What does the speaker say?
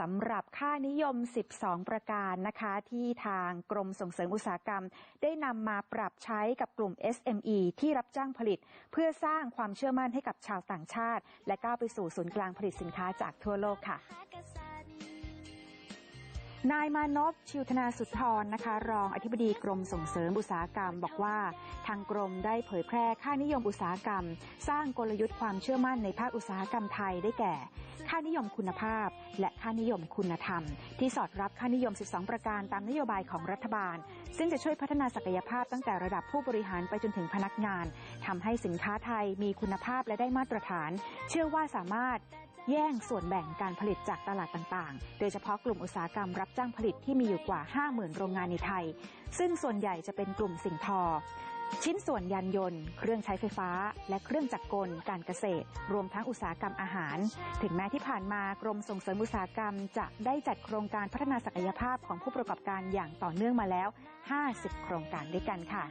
สำหรับค่านิยม 12 ประการนะคะที่ทางกรมส่งเสริมอุตสาหกรรม ได้นำมาปรับใช้กับกลุ่ม SME ที่รับจ้างผลิต เพื่อสร้างความเชื่อมั่นให้กับชาวต่างชาติ และก้าวไปสู่ศูนย์กลางผลิตสินค้าจากทั่วโลกค่ะ นายมานพชิวธนาสุธรนะคะ รองอธิบดีกรมส่งเสริมอุตสาหกรรม บอกว่าทางกรมได้เผยแพร่ค่านิยมอุตสาหกรรม สร้างกลยุทธ์ความเชื่อมั่นในภาคอุตสาหกรรมไทยได้แก่ ค่านิยมคุณภาพ และค่านิยมคุณธรรม ที่สอดรับค่านิยม 12 ประการตามนโยบายของรัฐบาล ซึ่งจะช่วยพัฒนาศักยภาพตั้งแต่ระดับผู้บริหารไปจนถึงพนักงานทำให้สินค้าไทยมีคุณภาพและได้มาตรฐาน เชื่อว่าสามารถ แย่งส่วนแบ่งการผลิตจากตลาดต่างๆ โดยเฉพาะกลุ่มอุตสาหกรรมรับจ้างผลิตที่มีอยู่กว่า 50,000 โรงงานในไทย ซึ่งส่วนใหญ่จะเป็นกลุ่มสิ่งทอ ชิ้นส่วนยานยนต์ เครื่องใช้ไฟฟ้า และเครื่องจักรกล การเกษตร รวมทั้งอุตสาหกรรมอาหาร ถึงแม้ที่ผ่านมากรมส่งเสริมอุตสาหกรรม จะได้จัดโครงการพัฒนาศักยภาพของผู้ประกอบการอย่างต่อเนื่องมาแล้ว 50 โครงการด้วยกันค่ะ